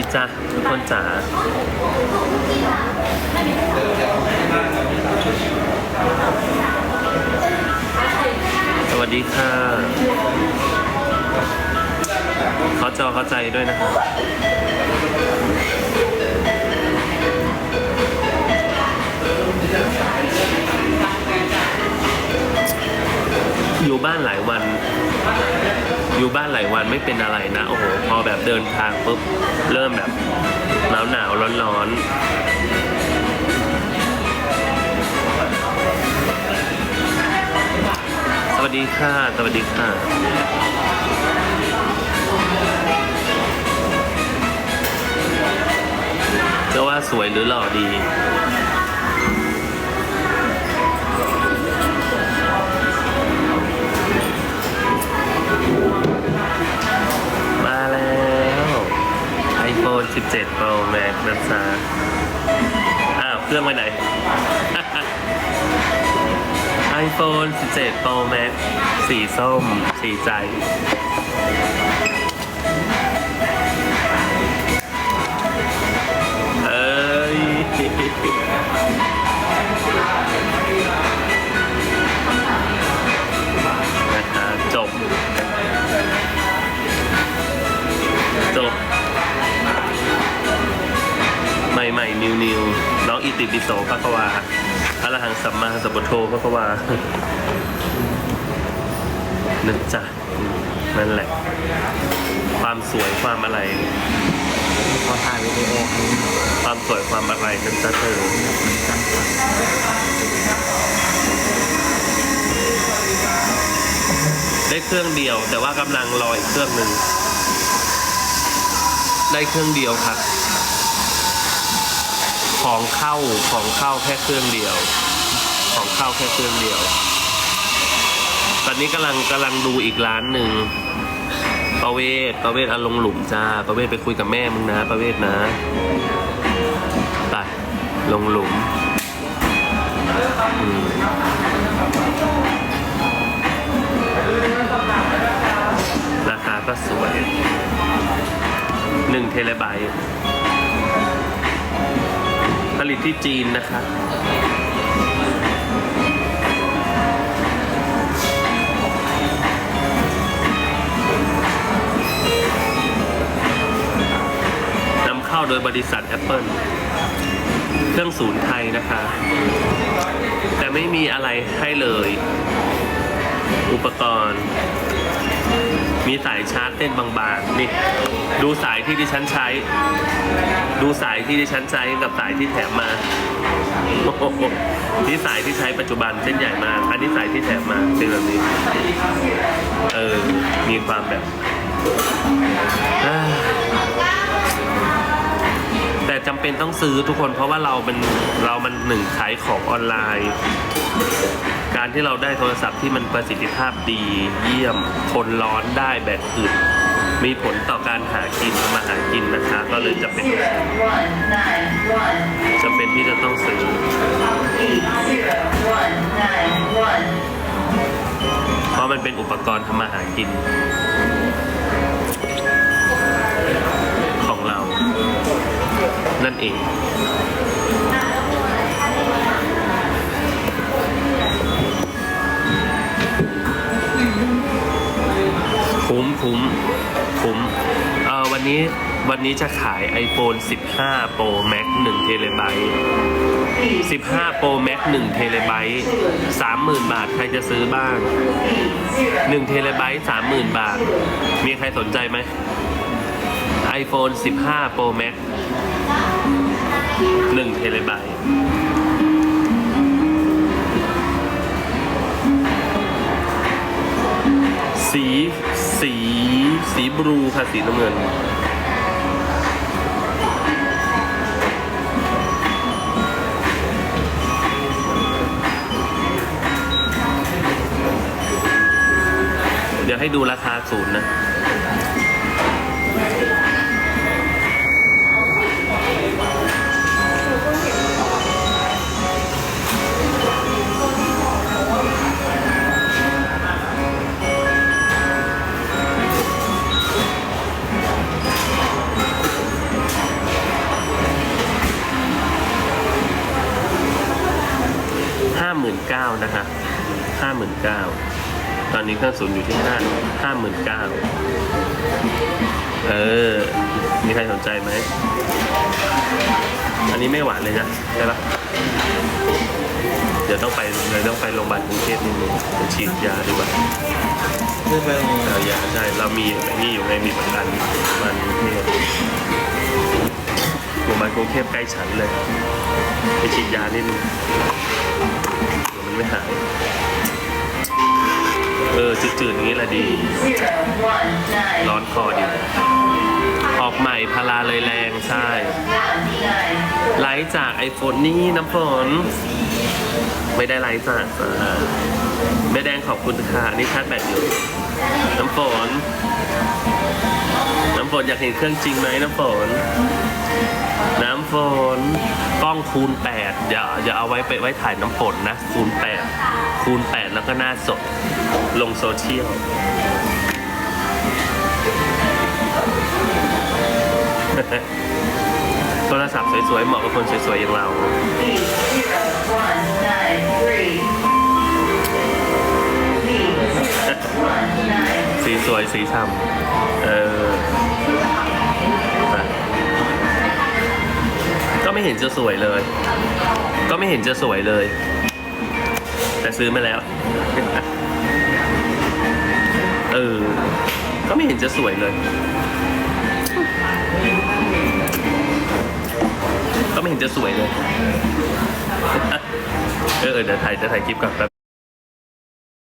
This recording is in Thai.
ดีจ้ะทุกคนจ๋าสวัสดีค่ะ เขอจอเข้าใจด้วยนะครับอยู่บ้านหลายวัน อยู่บ้านหลายวันไม่เป็นอะไรนะ โอ้โห พอแบบเดินทางปุ๊บ เริ่มแบบหนาวหนาวร้อนร้อนสวัสดีค่ะ สวัสดีค่ะจะว่าสวยหรือหล่อดี iPhone 17 Pro Max สีส้ม สีใจ เอ้ย นะคะจบ จบ ใหม่ใหม่นิวนิวน้ อิติปิโสพระกวาอรหังสัมมาสัมพุทโธพระกวานึกจ้ะนั่นแหละ ความสวยความอะไรขอถ่ายวิดีโอความสวยความอะไรนั่นจะเธอได้เครื่องเดียว แต่ว่ากำลังรออีกเครื่องหนึ่งได้เครื่องเดียวครับ ของเข้าของเข้าแค่เครื่องเดียว ของเข้าแค่เครื่องเดียว ตอนนี้กำลังกำลังดูอีกร้านหนึ่งประเวศประเวศอาลงหลุมจ้าประเวศไปคุยกับแม่มึงนะประเวศนะไปลงหลุมราคาก็สวยหนึ่งเทเลไบต์ ตที่จีนนะคะ นำเข้าโดยบริษัท Apple เครื่องศูนย์ไทยนะคะ แต่ไม่มีอะไรให้เลย อุปกรณ์ มีสายชาร์จเต้นบางๆ นี่ ดูสายที่ดิฉันใช้ ดูสายที่ดิฉันใช้กับสายที่แถมมานี่สายที่ใช้ปัจจุบันเส้นใหญ่มากอันนี้สายที่แถมมาเป็นแบบนี้ เออ มีความแบบ แต่จำเป็นต้องซื้อทุกคนเพราะว่าเราเป็นเรามันหนึ่งขายของออนไลน์ การที่เราได้โทรศัพท์ที่มันประสิทธิภาพดี เยี่ยมทนร้อนได้แบตอึด มีผลต่อการหากินทำมาหากินนะคะ ก็เลยจะเป็นจะเป็นที่จะต้องซื้อเพราะมันเป็นอุปกรณ์ทำมาหากิน ของเรา นั่นเอง คุ้มคุ้ม คุ้ม เออวันนี้วันนี้จะขาย iPhone 15 Pro Max 1 t b 15 Pro Max 1 t b 30,000 บาท ใครจะซื้อบ้าง 1 t b 30,000 บาท มีใครสนใจไหม iPhone 15 Pro Max 1 t b รูค่ะสีน้ำเงิน เดี๋ยวให้ดูราคาศูนย์นะ นะฮะห้าหมื่นเก้าตอนนี้เครื่องศูนย์อยู่ที่ห้าห้าหมื่นเก้าเออ มีใครสนใจไหม อันนี้ไม่หวานเลยนะใช่ปะเดี๋ยวต้องไปเลยต้องไปโรงพยาบาลกรุงเทพนิดนึงไปฉีดยาดีกว่าขึ้นไปโรงแรเอามยาใช่ เรามีไอ้นี่อยู่ไงมีประกันโรงพยาบาลกรุงเทพโรงพยาบาลกรุงเทพใกล้ฉันเลย ไปฉีดยานิดนึงเดี๋ยวมัน ไม่หาย เออจืดๆอย่างนี้แหละดี ร้อนคอดี ออกใหม่พาราเลยแรงใช่ ไลฟ์จากไอโฟนนี่น้ำฝนไม่ได้ไลฟ์จากแม่แดงขอบคุณค่ะนี่ชาร์จแบตอยู่ น้ำฝนน้ำฝนอยากเห็นเครื่องจริงไหมน้ำฝน น้ำฝน กล้องคูณ 8 อย่าอย่าเอาไว้ไปไว้ถ่ายน้ำฝนนะ คูณ 8 คูณ 8 แล้วก็หน้าสด ลงโซเชียลโทรศัพท์สวยๆ เหมาะกับคนสวยๆ อย่างเรา สีสวยสีช้ำเออ เห็นจะสวยเลย ก็ไม่เห็นจะสวยเลย แต่ซื้อมาแล้ว เออ ก็ไม่เห็นจะสวยเลย ก็ไม่เห็นจะสวยเลย เออเดี๋ยวถ่ายเดี๋ยวถ่ายคลิปก่อนแป๊บ